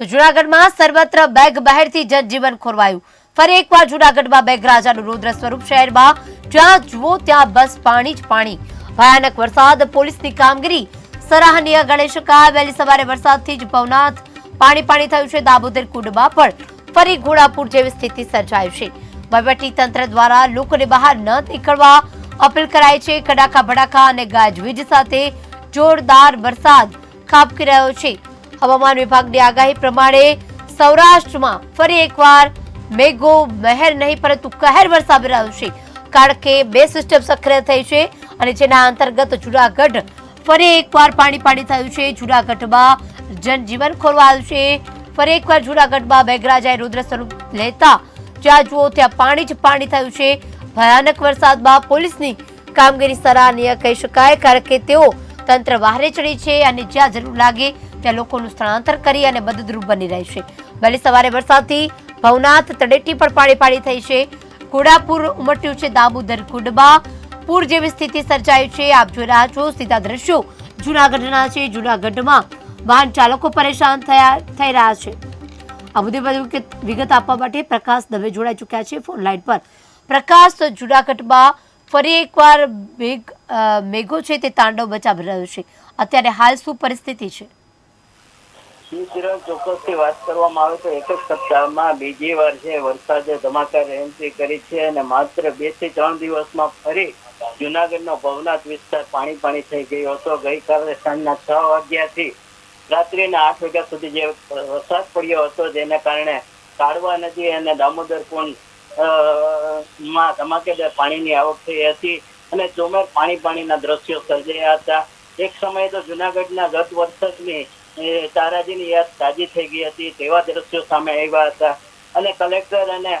તો જૂનાગઢમાં સર્વત્ર બેગ બહેરથી જનજીવન ખોરવાયું. ફરી એકવાર જૂનાગઢમાં મેઘરાજાનું રુદ્ર સ્વરૂપ શહેરમાં. જ્યાં જુઓ ત્યાં બસ પાણી જ પાણી. ભયાનક વરસાદ, પોલીસની કામગીરી. સરાહનીય ગણી શકાય વહેલી સવારે વરસાદથી જ ભવનાથ. પાણી પાણી થયું છે દાબોદર કુંડમાં પણ. ફરી ઘોડાપુર જેવી સ્થિતિ સર્જાઈ છે. વહીવટી તંત્ર દ્વારા લોકોને બહાર ન નીકળવા અપીલ કરાઈ છે. કડાકા ભડાકા અને ગાજવીજ સાથે જોરદાર વરસાદ ખાબકી રહ્યો છે. હવામાન વિભાગની આગાહી પ્રમાણે સૌરાષ્ટ્રમાં ફરી એકવાર મેઘો મહેર નહીં, પરંતુ કહેર વરસાદ રહ્યો છે. કારણ કે બે સિસ્ટમ સક્રિય થઈ છે અને જેના અંતર્ગત જુનાગઢ ફરી એકવાર પાણી પાણી થયું છે. જુનાગઢમાં જનજીવન ખોરવાયું છે. ફરી એકવાર જુનાગઢમાં મેઘરાજાએ રુદ્ર સ્વરૂપ લેતા જ્યાં જુઓ ત્યાં પાણી જ પાણી થયું છે. ભયાનક વરસાદમાં પોલીસની કામગીરી સરાહનીય કહી શકાય, કારણ કે તેઓ તંત્ર વહારે ચડી છે અને જ્યાં જરૂર લાગે ત્યાં લોકોનું સ્થળાંતર કરી અને મદદરૂપ બની રહેશે વહેલી સવારે વરસાદથી ભવનાથ તળેટી પણ પાણી પાણી થઈ છે. ઘોડાપુર ઉમટ્યું છે દામોદર કુંડમાં. પૂર જેવી સ્થિતિ સર્જાઈ છે. આપ જોઈ રહ્યા છો સીધા દ્રશ્યો જૂનાગઢના છે. જૂનાગઢમાં વાહન ચાલકો પરેશાન થયા, થઈ રહ્યા છે. આ બધી બધું વિગત આપવા માટે પ્રકાશ દવે જોડાઈ ચૂક્યા છે ફોન લાઈન પર. પ્રકાશ, જૂનાગઢમાં ફરી એકવાર મેઘ મેઘો છે તે તાંડવ બચાવી રહ્યો છે. અત્યારે હાલ શું પરિસ્થિતિ છે? ચોક્કસથી વાત કરવામાં આવે તો એક જ સપ્તાહમાં બીજી વાર છે વરસાદે ધમાકાર એન્ટ્રી કરી છે અને માત્ર બેથી ત્રણ દિવસમાં ફરી જુનાગઢનો ભવનાથ વિસ્તાર પાણી પાણી થઈ ગયો હતો. ગઈકાલે સાંજના છ વાગ્યાથી રાત્રિના આઠ વાગ્યા સુધી જે વરસાદ પડ્યો હતો જેને કારણે કાળવા નદી અને દામોદર કુંડમાં ધમાકેદાર પાણીની આવક થઈ હતી અને ચોમેર પાણી પાણીના દ્રશ્યો સર્જાયા હતા. એક સમયે તો જુનાગઢના ગત વર્ષની તારાજીની યાદ તાજી થઈ ગઈ હતી, તેવા દ્રશ્યો સામે આવ્યા હતા. અને કલેક્ટર અને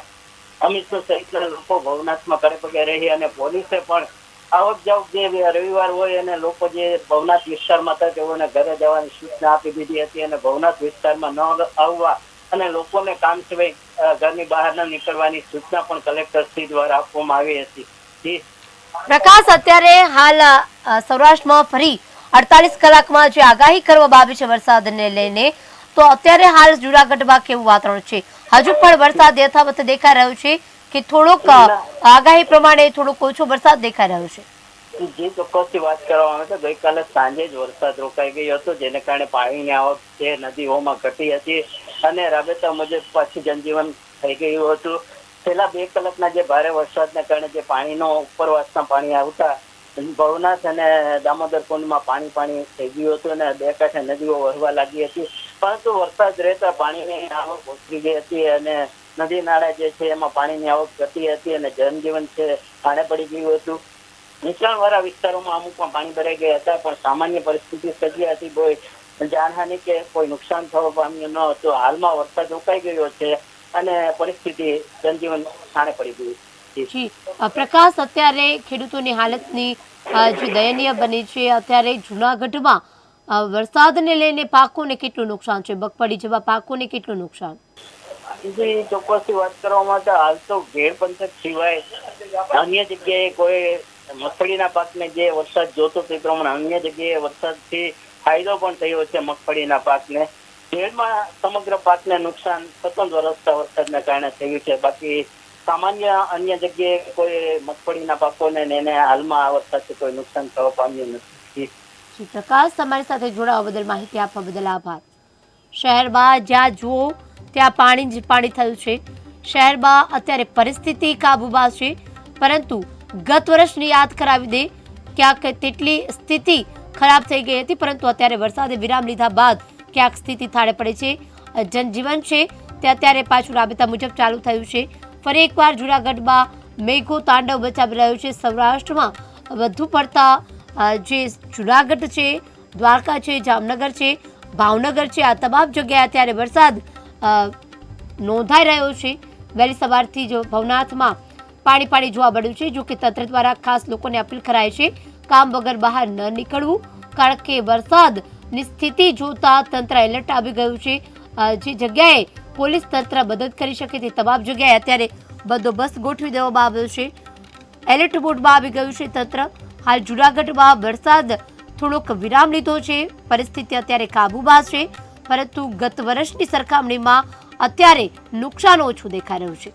અમિત સહિતના લોકો ભવનાથમાં કરે પગે રહી અને પોલીસે પણ આવક જાવક જે રવિવાર હોય અને લોકો જે ભવનાથ વિસ્તારમાં હતા, તેઓને ઘરે જવાની સૂચના આપી દીધી હતી અને ભવનાથ વિસ્તારમાં ન આવવા અને લોકોને કામ સિવાય ઘરની બહાર ન નીકળવાની સૂચના પણ કલેક્ટર શ્રી દ્વારા આપવામાં આવી હતી. પ્રકાશ, અત્યારે હાલ સૌરાષ્ટ્રમાં ફરી અડતાલીસ કલાકમાં જે આગાહી કરવામાં આવી છે વરસાદને લઈને, તો અત્યારે હાલ જુનાગઢમાં કેવું વાતાવરણ છે? હજુ પણ વરસાદ યથાવત દેખાઈ રહ્યો છે કે થોડોક આગાહી પ્રમાણે થોડોક ઓછો વરસાદ દેખાઈ રહ્યો છે? જે ચોક્કસથી વાત કરવામાં આવે તો ગઈકાલે સાંજે જ વરસાદ રોકાઈ ગયો હતો, જેને કારણે પાણીની આવક છે, નદીઓમાં ઘટી હતી અને રાબેતા મુજબ પછી જનજીવન થઈ ગયું હતું. છેલ્લા બે કલાકના જે ભારે વરસાદને કારણે જે પાણીનો ઉપરવાસના પાણી આવતા ભવનાથ અને દામોદર કુંડમાં પાણી પાણી થઈ ગયું હતું અને બે કાંઠે નદીઓ વહેવા લાગી હતી. પરંતુ વરસાદ રહેતા પાણીની આવક ઓછી ગઈ હતી અને નદી નાળા જે છે એમાં પાણીની આવક ઘટી હતી અને જનજીવન છે પાણે પડી ગયું હતું. નીચાણ વાળા વિસ્તારોમાં અમુકમાં પાણી ભરાઈ ગયા હતા, પણ સામાન્ય પરિસ્થિતિ સર્જી હતી કોઈ જાનહાની કે કોઈ નુકસાન થવા પામ્યું ન હતું. હાલમાં વરસાદ રોકાઈ ગયો છે અને પરિસ્થિતિ જનજીવન થાણે પડી ગયું જી. જી. પ્રકાશ અત્યારે ખેડૂતોની હાલતની જે દયનીય બની છે, અત્યારે જૂનાગઢમાં વરસાદને લઈને પાકોને કેટલું નુકસાન છે? મગફળી જેવા પાકોને કેટલું નુકસાન? ચોક્કસથી વાત કરવામાં તો હાલ તો ઘેર પંથક સિવાય અન્ય જગ્યાએ કોઈ મગફળીના પાકને જે વરસાદ જોતો તે પ્રમાણે અન્ય જગ્યાએ વરસાદથી ફાયદો પણ થયો છે મગફળીના પાકને. ઘેરમાં સમગ્ર પાકને નુકસાન સતત વરસતા વરસાદના કારણે થયું છે. બાકી સામાન્ય અન્ય જગ્યાએ કોઈ મગફળીના પાકોને એને હાલમાં આ વરસાદથી કોઈ નુકસાન થવા પામ્યું નથી પ્રકાશ, તમારી સાથે જોડાવા બદલ માહિતી આપવા બદલ આભાર. શહેરમાં જ્યાં જુઓ, ત્યાં પાણી જ પાણી થયું છે. શહેરમાં અત્યારે પરિસ્થિતિ કાબૂમાં છે. પરંતુ ગત વર્ષની યાદ કરાવી દે, ક્યાંક તેટલી સ્થિતિ ખરાબ થઈ ગઈ હતી, પરંતુ અત્યારે વરસાદે વિરામ લીધા બાદ ક્યાંક સ્થિતિ થાળે પડે છે. જનજીવન છે, તે અત્યારે પાછું રાબેતા મુજબ ચાલુ થયું છે. ફરી એકવાર જૂનાગઢમાં મેઘો તાંડવ બચાવી રહ્યો છે. સૌરાષ્ટ્રમાં વધુ પડતા જે જુનાગઢ છે, દ્વારકા છે, જામનગર છે, ભાવનગર છે, આ તમામ જગ્યાએ અત્યારે વરસાદ નોંધાઈ રહ્યો છે. વહેલી સવારથી જો ભવનાથમાં પાણી પાણી જોવા મળ્યું છે જો કે તંત્ર દ્વારા ખાસ લોકોને અપીલ કરાય છે, કામ વગર બહાર ન નીકળવું, કારણ કે વરસાદની સ્થિતિ જોતા તંત્ર એલર્ટ આવી ગયું છે. જે જગ્યાએ પોલીસ તંત્ર મદદ કરી શકે તે તમામ જગ્યાએ અત્યારે બંદોબસ્ત ગોઠવી દેવામાં આવ્યો છે. એલર્ટ મોડમાં આવી ગયું છે તંત્ર. હાલ જુનાગઢમાં વરસાદ થોડોક વિરામ લીધો છે. પરિસ્થિતિ અત્યારે કાબૂમાં છે, પરંતુ ગત વર્ષની સરખામણીમાં અત્યારે નુકસાન ઓછું દેખાઈ રહ્યું છે.